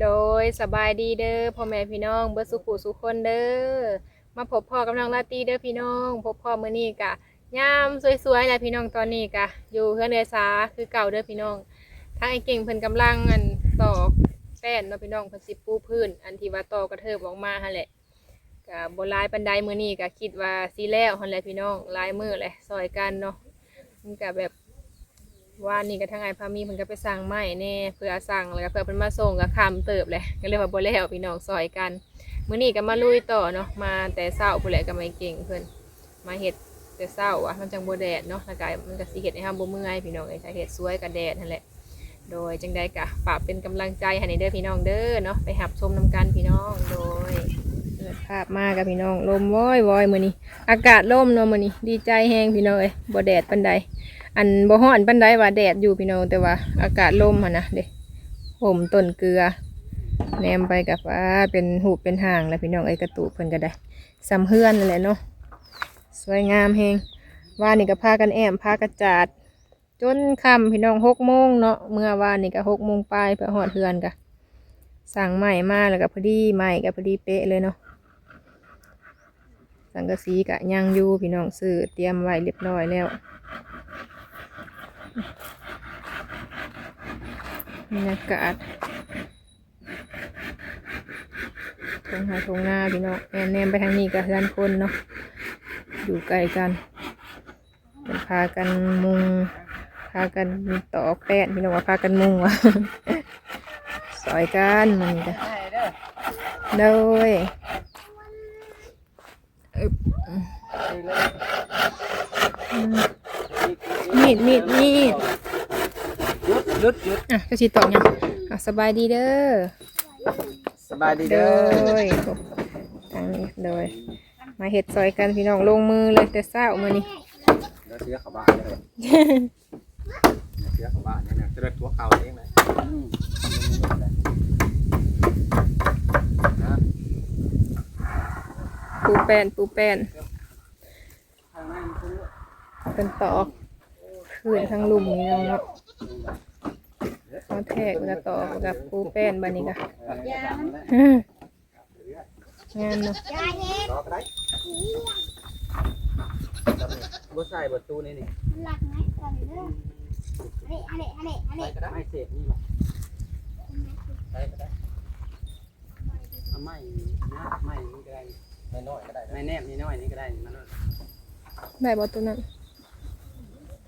โดยสบายดีเด้อพ่อแม่พี่น้องเบิดสุขุสุขคนเด้อมาพบพ่อกำลังลาตีเด้อพี่น้อง พบพ่อมื้อนี้กะยามสวยๆนะพี่น้องตอนนี้กะอยู่เฮือนเดือสาคือเก่าเด้อพี่น้องทางไอ้เก่งเพิ่นกำลังอันตอก ป้นเนาะพี่น้องเพิ่นสิปูพื้น อันที่ว่าตอกระเทิบออกมาหั่นแหละกะบ่หลายปานใดมื้อนี้กะคิดว่าสิแล้วหั่นแหละพี่น้องหลายมื้อแหละซอยกันเนาะมันก็แบบว่านี่ก็ทั้งไอ้พามีเพิ่นก็ไปสั่งไม้แน่เพื่อสั่งแล้วก็เพื่อเพิ่นมาส่งก็คำเติบแหละก็เลยกว่าบ่แล้วพี่น้องซอยกันมื้อนี้ก็มาลุยต่อเนาะมาแต่เช้าพุ่นแหละก็ไม่เก่งเพิ่นมาเฮ็ดแต่เช้าอะมันจังบ่แดดเนาะแล้วก็มันก็สิเฮ็ดให้เฮาบ่เมื่อยพี่น้องเอ้ยถ้าเฮ็ดสวยก็แดดนั่นแหละ โดยจังใดก็ฝากเป็นกำลังใจให้ในเด้อพี่น้องเด้อเนาะไปหับชมนํกันพี่น้องโดยเปิดภาพมากกับพี่น้องลมว้อยว้อยมื้อนี้ อากาศร่มเนาะมื้อนี้ดีใจแฮงพี่น้องเอ้ยบ่แดดปานใดอันบ่ฮ้อนปานใดว่าแดดอยู่พี่น้องแต่ว่าอากาศลมหั่นนะเด้ผมต้นเกลือแนมไปกับว่าเป็นหูเป็นห่างแล้วพี่น้องไอ้ยกระตูกเพิ่นก็ได้สำเฮือนนั่นแหละเนาะสวยงามแฮงว่านี่ก็พากันแอมพากระจาด จนค่ำพี่น้องหกโมงเนาะเมื่อวานนี่ก็หกโมงปลายเพื่อหอดเฮือนกะสั่งใหม่มาแล้วก็พอดีใหม่ก็พอดีเป๊ะเลยเนาะสังกะสีกะยังอยู่พี่น้องซื้อเตรียมไว้เรียบร้อยแล้วบรรยากาศทงหาทงหน้าพี่น้องแอนแนมไปทางนี้กับด้านคนเนาะอยู่ใกล้กันเป็นพากันมุงากันต่อแป้นพี่น้องว่าพากันมุงวะสอยกันมันจ้ะโดยอึ๊บอืมมีดมีดมีดหยุดหยุดหยุดอะก็สิตอบยังอะสบายดีเด้อสบายดีโดเด้อยทางนี้โดยมาเห็ดซอยกันพี่น้องลงมือเลยแต่เศร้ามือนี้เดี๋ยวเสียเขาบ้านเลย เสียเขาบ้านเนี่ยเนี่ยจะได้ตัวเก่าเองเลยนะปูแป้นปูแป้นทางนั้นคุณเป็นตอกขึ้นทั้งลุมนี่น้องเนาะเขาแทกแล้วก็ตอกกับปูแป้นบันนี้กะงานเนาะรอก็ได้บ่ใส่ประตูนี่นี่หลักไหมตอนนี้เด้ ออันนี้อันนี้อันนี้อันใส่นี้ก็ได้ไม่เสพนี่หรอใส่ก็ได้เอาไม้นะไม้นี่ก็ได้ไม่น้อยก็ได้ไม่แนบนี่น้อยนี่ก็ได้มันได้บอตัวนั้น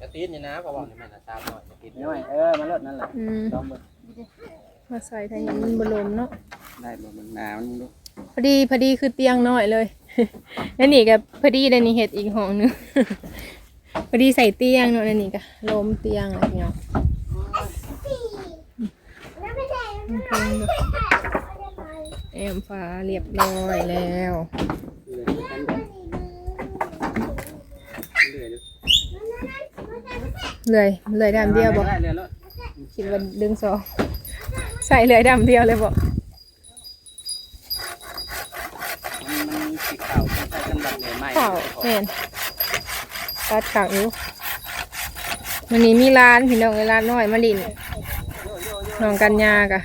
จะตีนนี่นะเพราะว่านี่มันตามหน่อยจะตีนน้อยเออมันลดนั่นแหละอืมลองเบิ่งมาใส่ทางนี้มันบลมเนาะได้บ่มันหนามันดูพอดีพอดีคือเตียงน้อยเลยแล้วนี่ก็พอดีเลยนี่เห็ดอีกห้องหนึง พอดีใส่เตียงเนาะแล้วนี่ก็ลมเตียงอะไรเนาะแล้วไม่ใช่แอมฟ้าเรียบร้อยแล้วเหลือเลยเลยดำเดียวบอกได้เลยแล้วคิดว่าดึงสองใส่เลยดำเดียวเลยบอกมันสีขาวใส่กันแบบเหนื่อยไหมข่าวแม่น ตัดข่าวอยู่วันนี้มีร้านพี่น้องเอ้ยร้านน้อยมาลินน้องกัญญากะ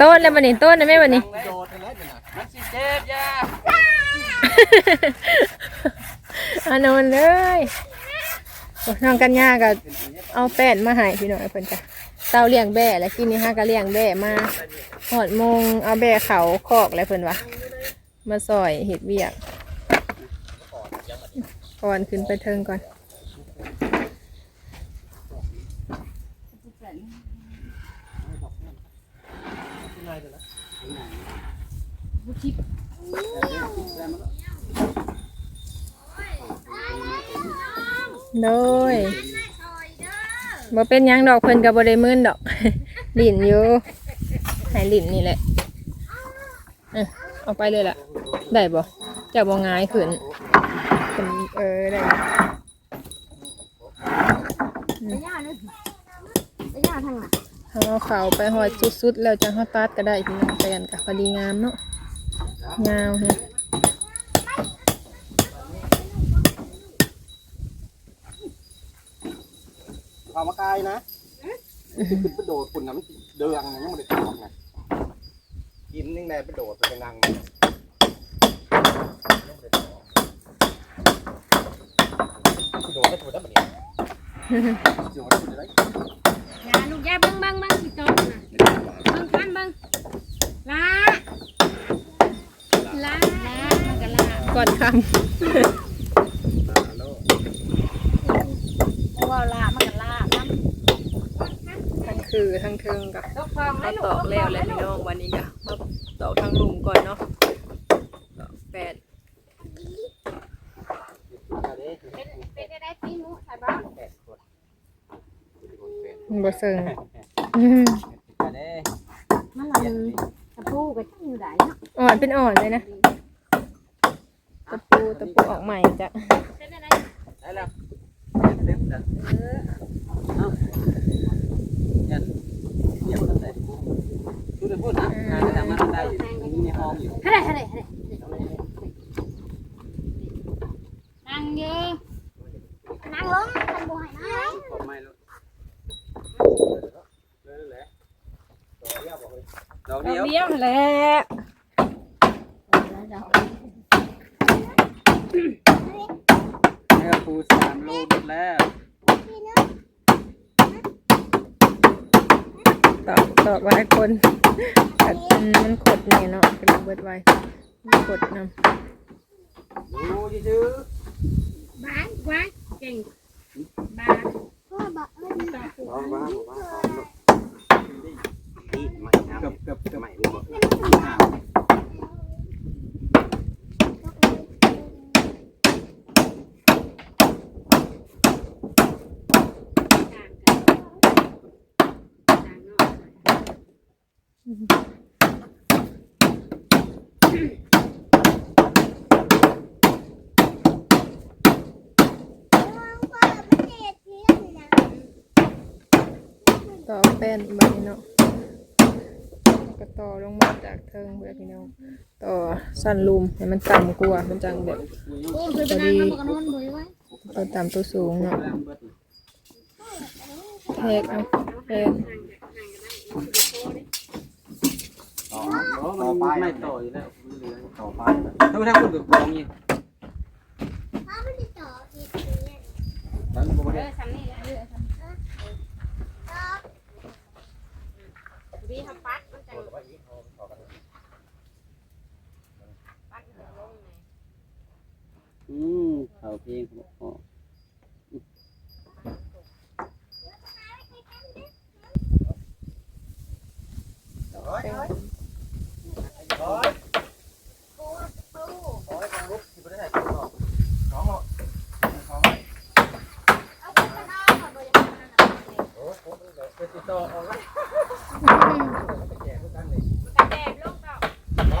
ต้นแล้ววันนี้ต้นนะแม่วันนี้โดดเลยนะมันสีเจ็บยาอานนท์เลยโอ้น้องกัญญาก็เอาแป้นมาให้พี่น้องเพิ่นจ้ะเต้าเลี้ยงแบ่แล้วกินนี่ฮะก็เลี้ยงแบ่มาหอดโมงเอาแบ่เขาคอกแล้วเพิ่นวะมาซอยเห็ดเวีย ก่อนขึ้นไปเทิงก่อน โดยบ่เป็นหยังดอกเพิ่นก็บ่ได้มื่นดอก ลิ่นอยู่ให้ลิ่นนี่แหละเออเอาไปเลยล่ะ ได้บ่จะบ่ง่ายขึ้นเออได้ ไปย่า เลยไปย่าทางไหนเอาเอาเขาไปหอดสุดๆ แล้วจะเฮาตัดก็ได้พี่น้องแปลนก็พอดีงามเนาะยาวเฮะเอามากายนะขึ้นไปโดดฝุ่นน้ำเดืองยังไม่ได้ตอกไงกินยังไงไปโดดไปนั่งโดดได้ตัวได้ปะเนี่ยโดดได้ตัวได้ ยาลูกยาเบิ้งเบิ้งเบิ้งสิจบนะเบิ้งคันเบิ้งลาลาลามันก็ลา ก่ อนคว่าลามันก็ลาน้ำทั้งคือทั้งเทิงก็ำตกฟองมาตอกแล้วแหละพี่น้องวันนี้ก็มาตอกทางหลุมก่อนเนาะตอกแปดเป็นเป็นได้ปีนุใช่บ้างบ่เซิงมันละมือตะปูก็ช่างอยู่ได้เนาะอ่อนเป็นอ่อนเลยนะตะปูตะปูออกใหม่จ้ะเป็นอะไรได้แล้วเต็มแล้วเอ้ายันเดี๋ยวตั้งแต่ดูดิพูดนะงานจะมาได้อยู่มีในห้องอยู่เฮ้ยเฮ้ยเฮ้ยนั่งเยอะนั่งลงทำบ่อยนะผมไม่รู้เลยแหละดอกเดียวเลี้ยวแหละ เนื้อปูสามโลหมดแล้วตอกตอกไว้คนแต่มันขดเนี่ยเนาะกระดับเบิดไว้มันขดนำดูชื่อบ้านบ้านเก่งบ้านพ่อบอกเอ้ยตาปูว้าวว้าวว้าวดีใหม่นะเกือบเกือบเกือบใหม่เลย ต่างกันต่างเนาะ ต่อแป้นแบบนี้เนาะแล้วก็ต่อลงมาจากเทิงเพื่อพี่น้องต่อสั้นลุมให้มันต่ำกว่ามันจังแบบโอ้ยเอนบ่อยไว้ตัวต่ำตัวสูงเนาะแทกเอาแทก ต่อต่อไปไม่ต่ออยู่แล้วต่อไปถ้าไม่ทำคุณกับกองนี่แล้วก็ไม่เอได้อซ้ำนี่แหละเออซ้ำดีทำปัดมันจะปัดมันจะลงไงอืมเขาเพลงเขาต่อแป้น ต่อออก แล้วมันกระแดดลงเปล่าเ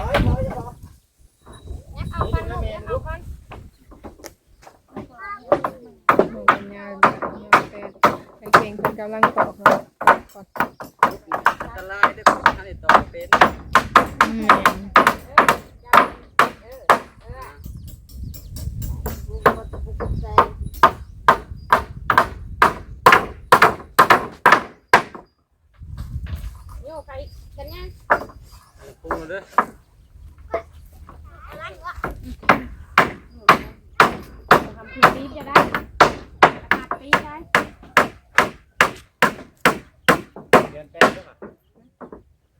นี่ยเอาฟันลูกเนี่ยเอาฟันหมูเป็นยาวยาวแป้นกางเกงเพิ่นกำลังตอกเนาะก่อนจะไล่ได้ผมท่านต่อเป็น อืม โยกไปกันเนี่ย พุ่งมาด้วย ทำคือปีจะได้ขาดปีได้ เดินเป็นด้วยมั้ย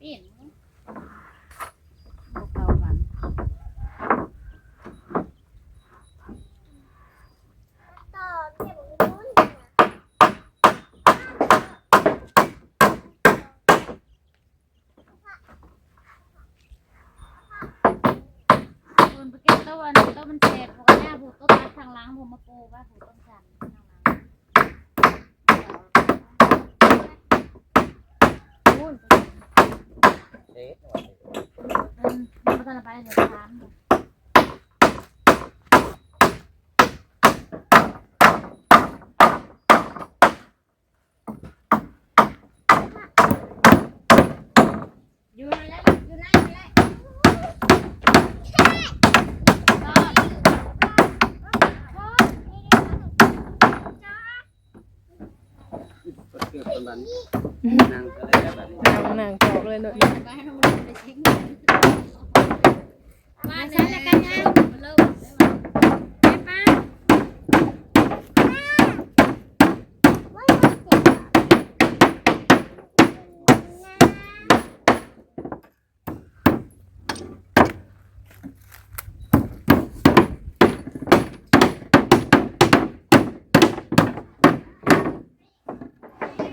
ปีนพวกเรากัน คุณไปเก็บต้นต้นมันเศษพวกนี้ผูกต้น ตัดทางหล้างผมมาปลูกว่าผูกต้นจันทร์ทางหล้างพูดเด็กอืมมันก็จะไปเดี๋ยวถาม นั่งก็เลยได้บัดนี้นางนางตอกเลยเนาะ มาใส่แล้วกันยังเริ่มไปป้า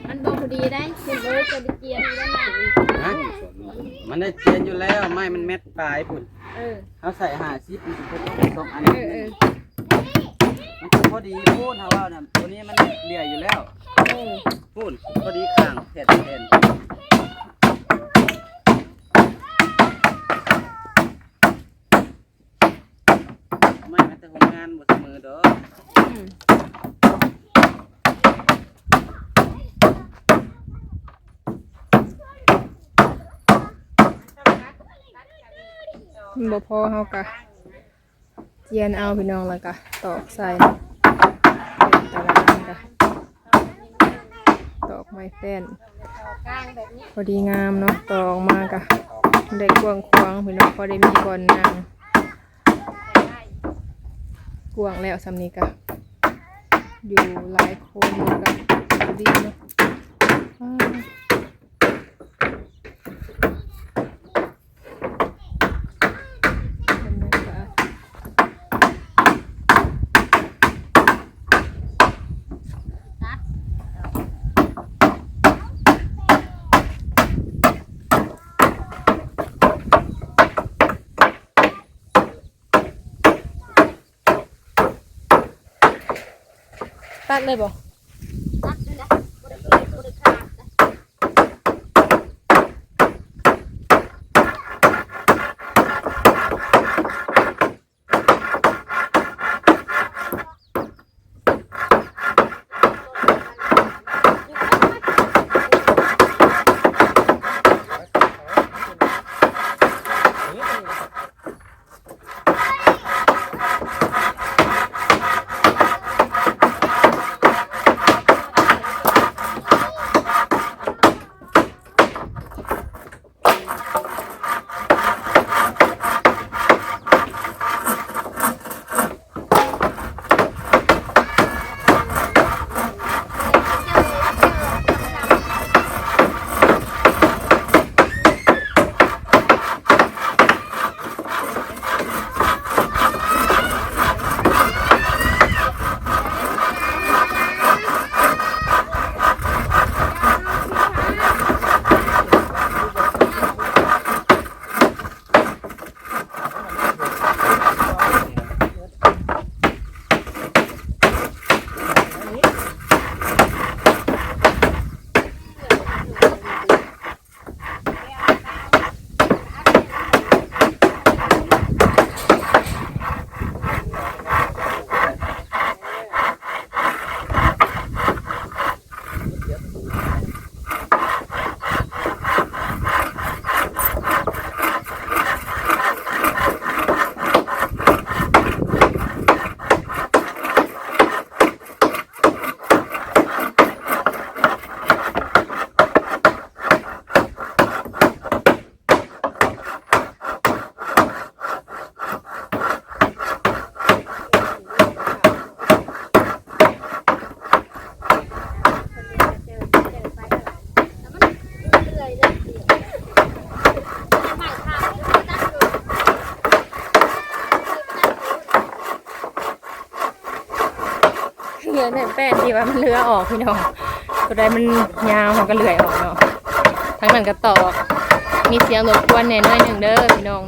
มันบอกพอดีได้คุณเลยจะได้เกียร์ได้ไหม ฮะมันได้เจียนอยู่แล้วไม้มันเม็ดปลายพุ่น เออ เขาใส่หาซิปมันสิเป็นสองอัน เออเออ มันจะพอดีพูดเขาว่าน่ะตัวนี้ มันเหลี่ยอยู่แล้วเออพูดพอดีข้างเผ็ดเผ็ดไม่แม้แต่ของงานบทมือเด้ออืมบ่พอเฮากะเจียนเอาพี่น้องแล้วกะตอกใส่แต่ละอันกะตอกไม้ แป้นพอดีงามเนาะตอกมากะได้กวงควงพี่น้องพอได้มีก่อนนางกวงแล้วสำนี้กะอยู่หลายคนกะพอดีเนาะอ้าวบรรยากาศ ตั ดเลยบ่ ว่ามันเลือออกพี่น้องตัวใดมันยาวมันก็เลื่อยออกเนาะทั้งนั้นก็ตอกมีเสียงรบกวนแน่น้อยหนึ่งเด้อพี่น้อง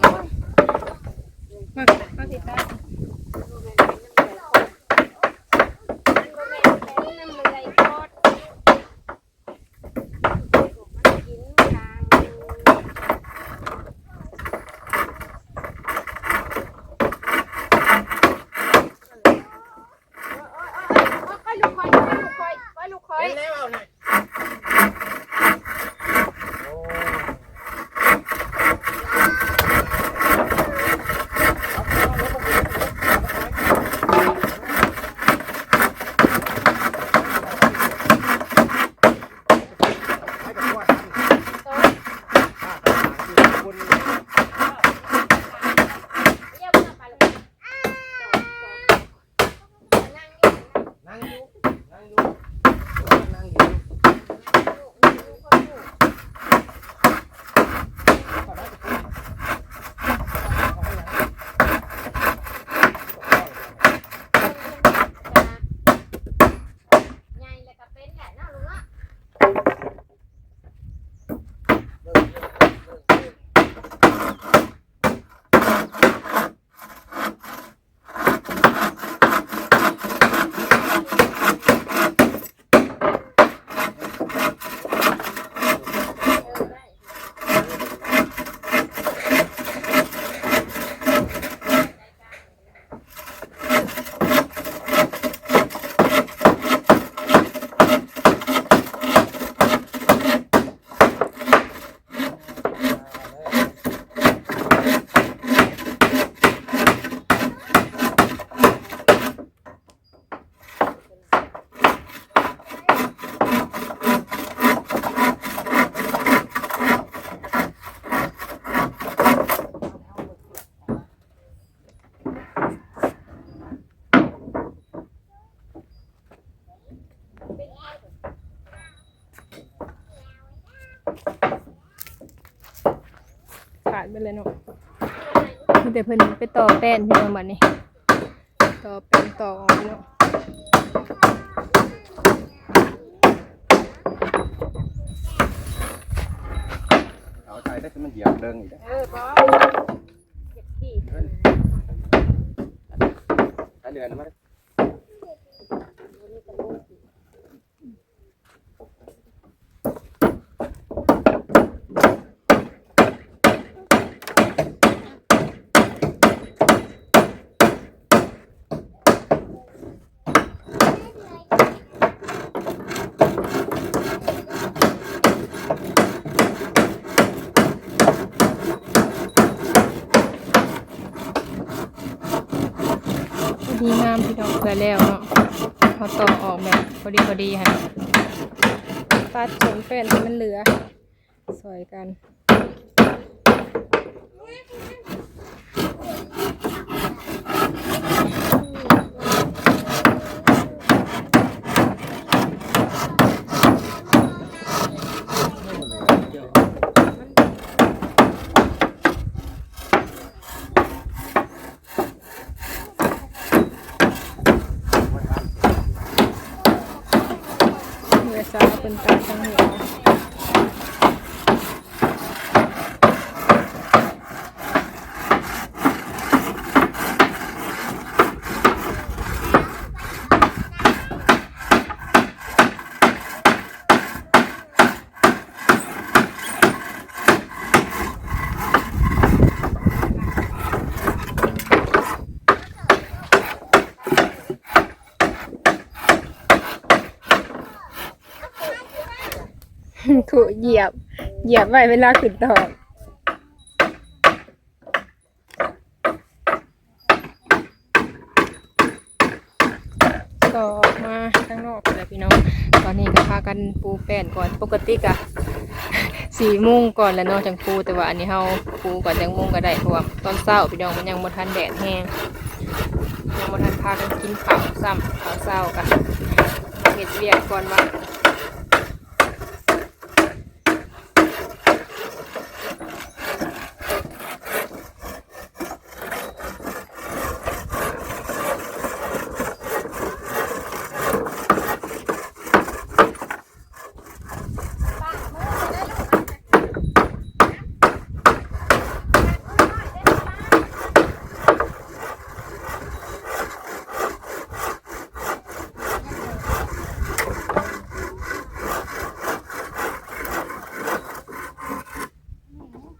ขาดไปเลยเนาะมีแต่เพิ่นไปต่อแป้นพี่น้องบัดนี้ ต่อแป้นต่อออกพี่น้องเอาใจได้แต่มันเหยียบเดิงอีกแล้วเออบ่เจ็บที่ ใช้เรือนนะมั้ย พื่อแล้วเนาะเขาต่อออกแบบพอดีพอดีค่ะตัดจนแฟนให้มันเหลือสวยกัน เมื่อสาวเป็นตาทั้งหัวถูกเหยียบ เห ยียบไว้เวลาขึ้นต่อก็ออกมาข้างนอกเลยพี่น้อง ตอนนี้ก็พากันปูแป้นก่อนปกติกะสี่โมงก่อนแล้วเนาะจังปูแต่ว่าอันนี้เฮาปูก่อนจังโมงก็ได้เพราะว่าตอนเช้าพี่น้องมันยังบ่ทันแดดแห้งยังบ่ทันพากันกินข้าวซ้ำข้าวเช้ากันเฮ็ดเวียกก่อนว่า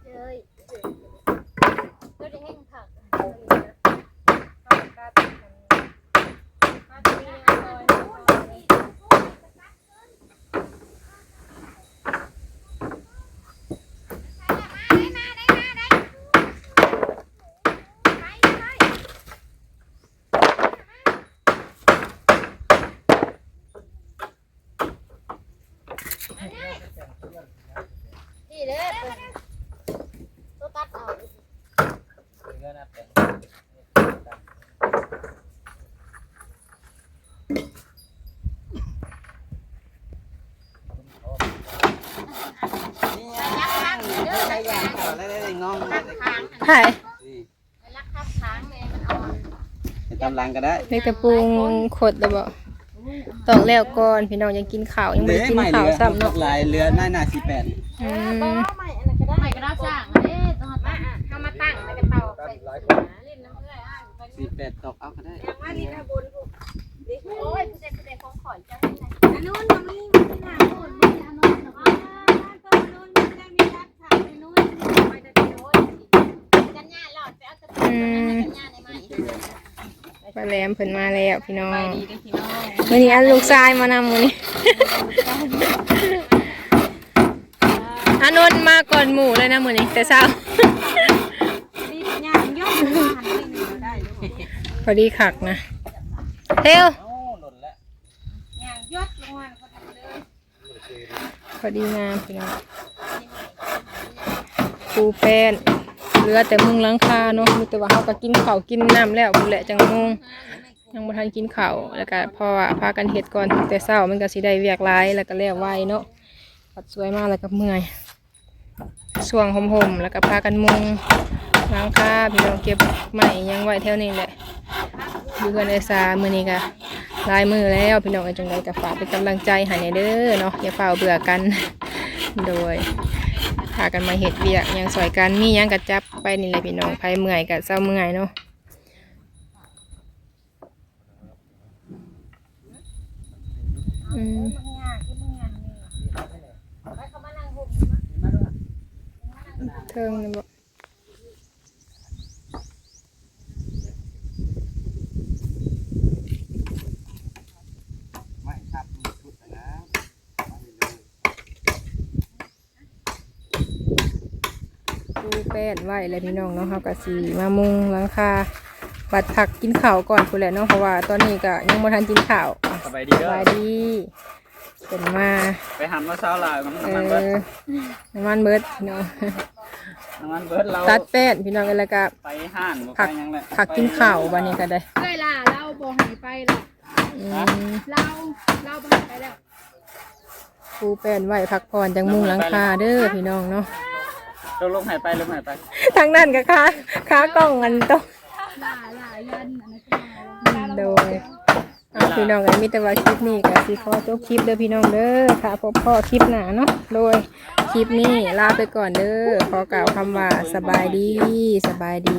เจ้ยก็ได้แห้งผัก นี่เด้อตัวตัดเอา เรือนนะเป็น เด้อระยะ ได้ได้งองตัดค้างไผ่รักทับค้างเลยมันอ่อนเป็นตำลังก็ได้เล็กตะปูงขดแล้วบ่ตอกแล้วก่อนพี่น้องยังกินข้าวยังไม่ได้กินข้าวซ้ำเนาะลายเรือหน้าหน้าสี่แปด อื บ่ ม ใหม่อันนั้นก็ได้ใหม่ก็ได้สร้างเด้ต้องมาเฮามาตั้งแล้วก็เตาไปเล่นน้ำเอื้อยอ่างไป สี่แปดตกเอาก็ได้ ว่านี่นะบนโอ้ยผู้ใดผู้ใดของขอนจังได๋อันนู้นบ่มีมันหาคนบ่อันนู้นอ๋อตัวนู้นมันได้มีรับถามอันนู้นไปแต่โอ้ยกันย่าหลอดไปเอาตะปูกันย่าในไม้ ปลาแหลม เพิ่นมาแล้วพี่น้องมื้อนี้อันลูกชายมานำมื้อนี้อานนท์มาก่อนหมู่เลยนะมื้อนี้แต่เช้ารีบย่างย่อมหันไปนี่ได้พอดีคักนะเทวโอ้หล่นแล้วย่างยอดลงมาก็ทำเลยพอดีงามพี่น้องปูแป้น เหลือแต่มุงหลังคาเนาะมีแต่ว่าเฮาก็กินข้าวกินน้ำแล้วพุ่นแหละจังงงยังบ่ทันกินข้าวแล้วก็พอว่าพากันเฮ็ดก่อนแต่เช้ามันก็สิได้เวียกหลายแล้วก็แล้วไวเนาะปัดสวยมากแล้วก็เมื่อยช่วงห่มๆแล้วก็พากันมุงล้างค่าพี่น้องเก็บใหม่ยังไว้แถวนี้แหละอยู่กันไอซามือนี้ก็ลายมือแล้วพี่น้องเอ้ยจังไดก็ฝากเป็นกำลังใจให้เด้อเนาะอย่าเฝ้าเบื่อกัน โดย พากันมาเห็ดเวียกยังสวยกันมียังกระจับไปนี่แหละพี่น้องใครเมื่อยก็เศร้าเมื่อยเนาะอืมเทิงนะบอกครับชุดนะ ปูแป้นไว้เลยพี่น้องเนาะเฮาก็สิมามุงหลังคาบัดผักกินข้าวก่อนพุ่นแหละเนาะเพราะว่าตอนนี้ก็ยังบ่ทันกินข้าวอะสบายดีสเด้อบายดีเป็นมาไปหันมาเช้าลายมันเอน้ำมันเบิดอน้ำมันเบิดพี่น้องน้ำมันเบิดเราตัดแป้นพี่น้องกันแล้วก็ ไปห้านบ่ผักไปหยังแหละผักกินข้าววันนี้ก็ได้เอ้ยล่ะเราบ่หายไปหรอกอืมเราเราบ่หายไปแล้วปูแป้นไว้พักผ่อนจังมุงหลังคาเด้อพี่น้องเนาะ เราลงหายไปหรือไม่หายไปทางนั้นก็ค้าค้ากล้องกันต้องล่าล่ายันอันนั้นก็มาโดยเอาพี่น้องกันมีแต่ว่าคลิปนี้ก็สิขอจบคลิปเด้อพี่น้องเด้อค่ะพบพ่อคลิปหน้าเนาะโดยคลิปนี้ลาไปก่อนเด้อขอกล่าวคำว่าสบายดีสบายดี